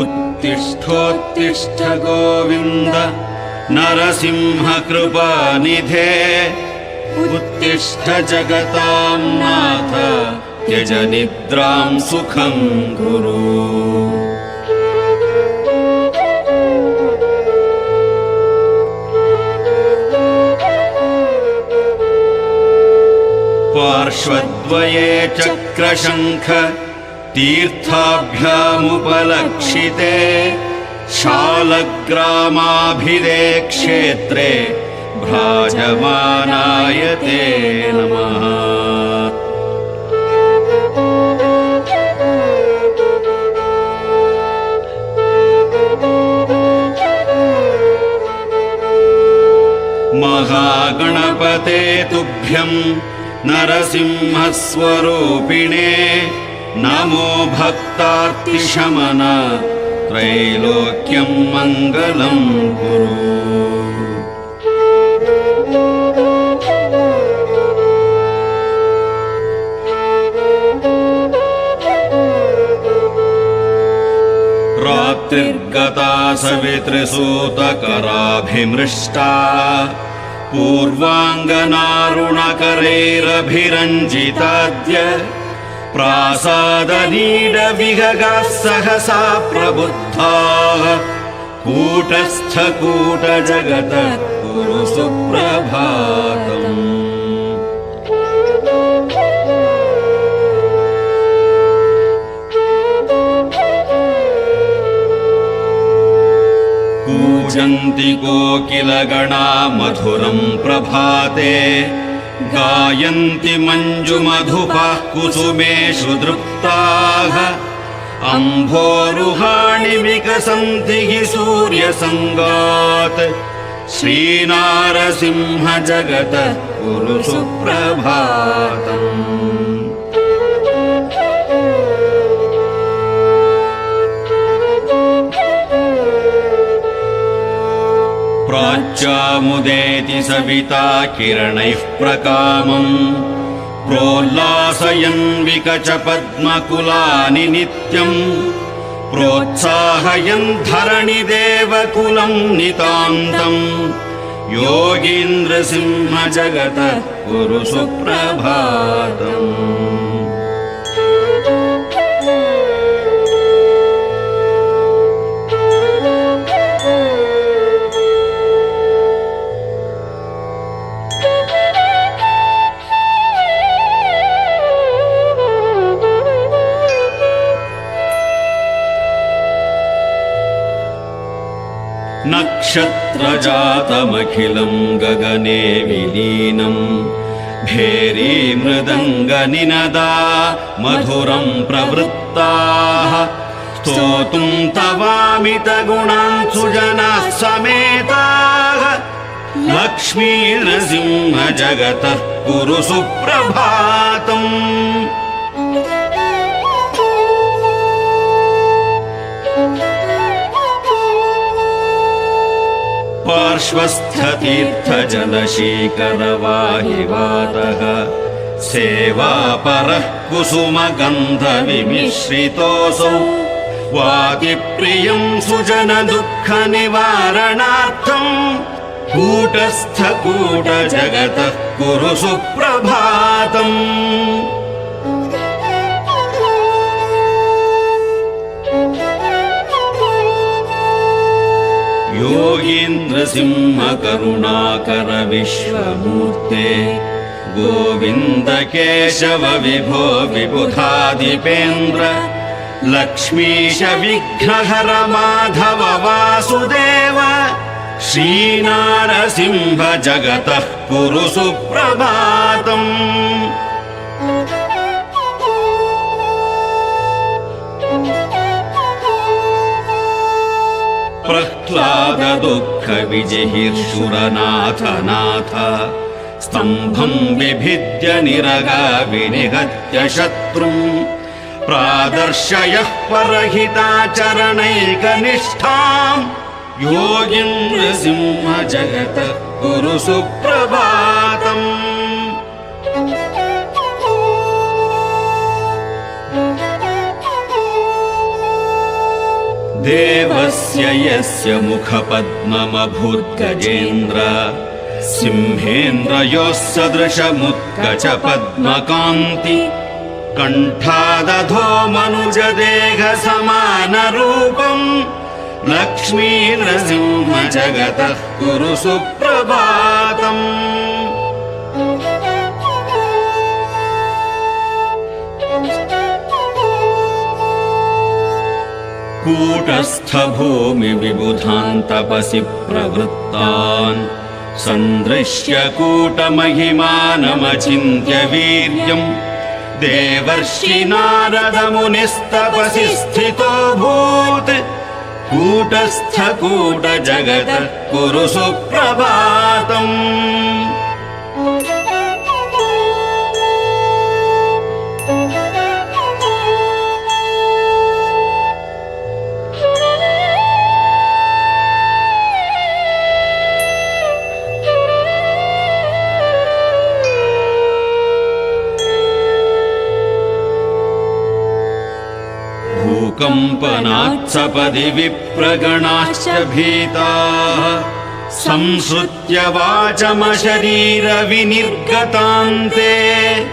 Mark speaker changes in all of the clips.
Speaker 1: उत्तिष्ठोत्तिष्ठ गोविन्द नरसिंहकृपानिधे। उत्तिष्ठ जगतां नाथ त्यज निद्रां सुखं कुरु पार्श्वद्वये चक्रशङ्ख तीर्थाभ्यामुपलक्षिते शालग्रामाभिदे क्षेत्रे भ्राजमानाय ते नमः। महागणपते तुभ्यम् नरसिंहस्वरूपिणे नमो भक्तार्तिशमन त्रैलोक्यं मङ्गलम् कुरु रात्रिर्गता सवितृसूतकराभिमृष्टा पूर्वाङ्गनारुणकरैरभिरञ्जिताद्य प्रासादनीडविहगाः सहसा प्रबुद्धाः। कूटस्थकूटजगत कुरु सुप्रभातम् कूजन्ति कोकिलगणा मधुरं प्रभाते गायन्ति मञ्जुमधुपाः कुसुमेषु दृप्ताः अम्भोरुहाणि विकसन्ति हि सूर्यसङ्गात्। श्रीनारसिंह जगत कुरु प्राच्यामुदेति सविता किरणैः प्रकामम् प्रोल्लासयन् पद्मकुलानि नित्यम् प्रोत्साहयन् धरणि देवकुलम् नितान्तम् योगीन्द्रसिंह जगत कुरु सुप्रभातम् नक्षत्रजातमखिलम् गगने विलीनम् भेरी मृदङ्गनिनदा मधुरम् प्रवृत्ताः। स्तोतुम् तवामितगुणान् सुजनाः समेताः। लक्ष्मी नृसिंह जगतः कुरु सुप्रभातम् पार्श्वस्थतीर्थजलशीकरवाहिवातः। सेवापरः कुसुमगन्धविमिश्रितोऽसौ। वातिप्रियम् सुजन दुःखनिवारणार्थम् कूटस्थकूटजगतः कुरु सुप्रभातम् योगीन्द्रसिंह करुणाकर विश्वमूर्ते गोविन्द केशव विभो विबुधादिपेन्द्र लक्ष्मीश विघ्नहर माधव वासुदेव श्रीनारसिंह जगतः कुरु सुप्रभातम् प्रह्लाद दुःख विजिहिर्षुरनाथ नाथ स्तम्भम् विभिद्य निरगा विनिहत्य शत्रुम् प्रादर्शयः परहिताचरणैकनिष्ठाम् योगीन्द्रसिंह जगत कुरु देवस्य यस्य मुखपद्ममभूद्गजेन्द्र सिंहेन्द्रयोः सदृशमुत्कच पद्मकान्ति कण्ठादधो मनुजदेहसमानरूपम् लक्ष्मी नृसिंह जगतः कुरु सुप्रभातम् कूटस्थभूमिविबुधान् तपसि प्रवृत्तान्। सन्दृश्य कूटमहिमानमचिन्त्य वीर्यम् देवर्षि नारदमुनिस्तपसि स्थितोऽभूत्। कूटस्थ कूट जगत कुरु सुप्रभातम् भूकम्पनात्सपदि विप्रगणाश्च भीताः। संसृत्य वाचमशरीरविनिर्गतान्ते।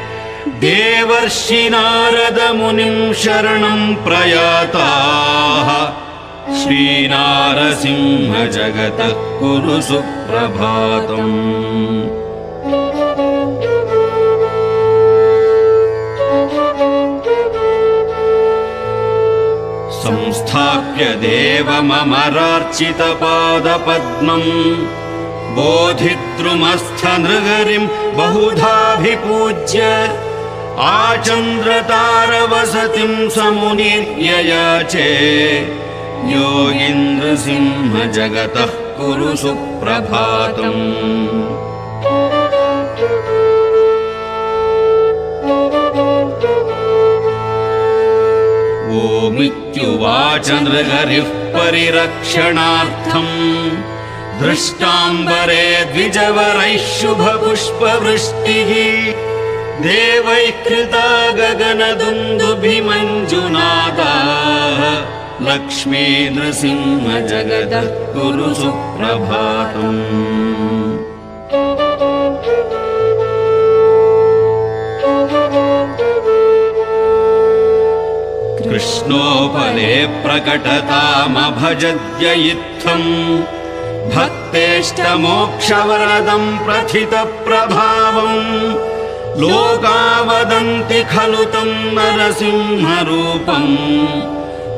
Speaker 1: देवर्षि नारदमुनिम् शरणम् प्रयाताः। श्रीनारसिंह जगतः कुरु सुप्रभातम् संस्थाप्य देवममरार्चितपादपद्मम् बोधिद्रुमस्थनृगरिम् बहुधाभिपूज्य आचन्द्रतारवसतिम् समुनिर्ययाचे योगीन्द्रसिंह जगतः कुरु सुप्रभातम् ओमित्युवाच नृहरिः परिरक्षणार्थम्। दृष्टाम्बरे द्विजवरैः शुभपुष्पवृष्टिः। देवैः कृता गगनदुन्दुभिमञ्जुनादाः। लक्ष्मी नृसिंह जगतः कुरु सुप्रभातम् कृष्णोपले प्रकटतामभजद्य इत्थम् भक्तेष्टमोक्षवरदम् प्रथितप्रभावम्। लोका वदन्ति खलु तम् नरसिंहरूपम्।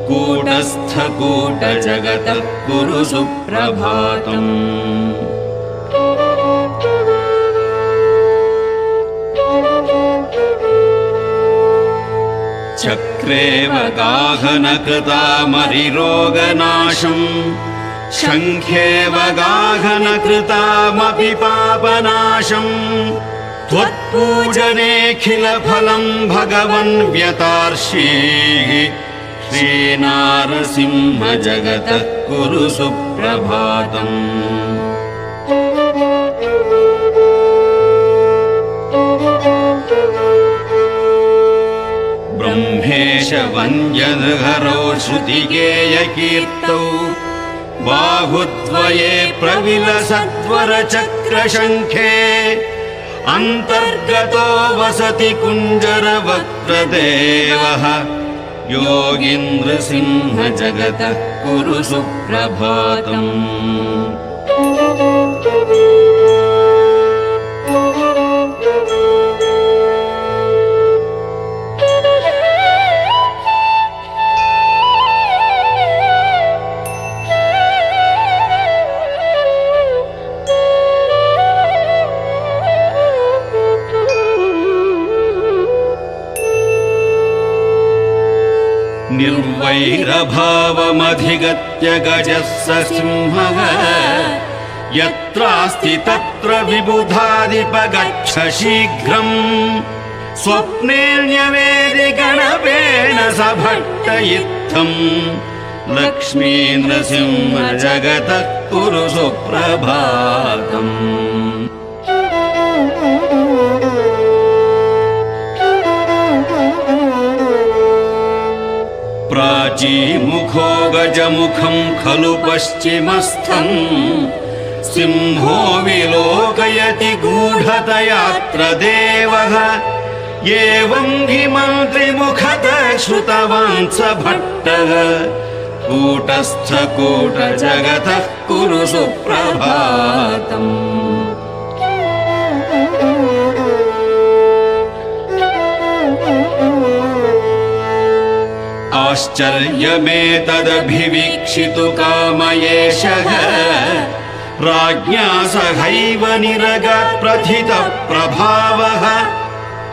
Speaker 1: कूटस्थकूटजगतः कुरु सुप्रभातम् चक्रेव गाघनकृतामरिरोगनाशम् शङ्खेव गाघनकृतामपि पापनाशम्। त्वत्पूजनेऽखिलफलम् भगवन् व्यतार्षीः। श्रीनारसिंह जगतः कुरु सुप्रभातम् ब्रह्मेश वन्द्यनृहरौ बाहुद्वये प्रविलसद्वरचक्रशङ्खे अन्तर्गतो वसति कुञ्जरवक्त्रदेवः योगीन्द्रसिंह जगतः कुरु सुप्रभातम् निर्वैरभावमधिगत्य गजः स सिंहः यत्रास्ति तत्र विबुधादिपगच्छ शीघ्रम् स्वप्नेऽन्यवेदि गणपेन स भट्ट इत्थम् लक्ष्मी नृसिंह जगतः कुरु सुप्रभातम् प्राचीमुखो गजमुखं खलु पश्चिमस्थम्। सिंहो विलोकयति गूढतयात्र देवः एवं हि मन्त्रिमुखतः श्रुतवान् स भट्टः कूटस्थकूटजगतः कुरु सुप्रभातम् आश्चर्यमेतदभिवीक्षितु कामयेशः। राज्ञा सहैव निरगात् प्रथितः प्रभावः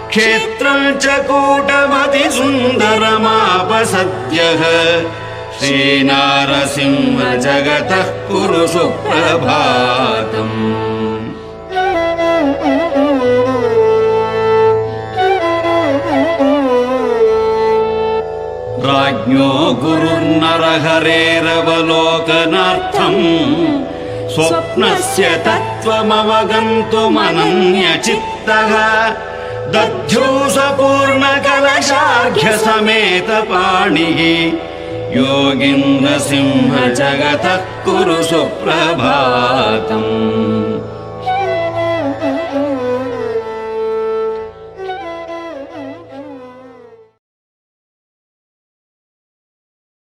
Speaker 1: क्षेत्रं च कूटमतिसुन्दरमापसद्यः। श्रीनारसिंह जगतः कुरु सुप्रभातम् राज्ञो गुरुर्नरहरेरवलोकनार्थम् स्वप्नस्य तत्त्वमवगन्तुमनन्यचित्तः दध्यूसपूर्णकलशार्घ्यसमेतपाणिः जगतः कुरु सुप्रभातम्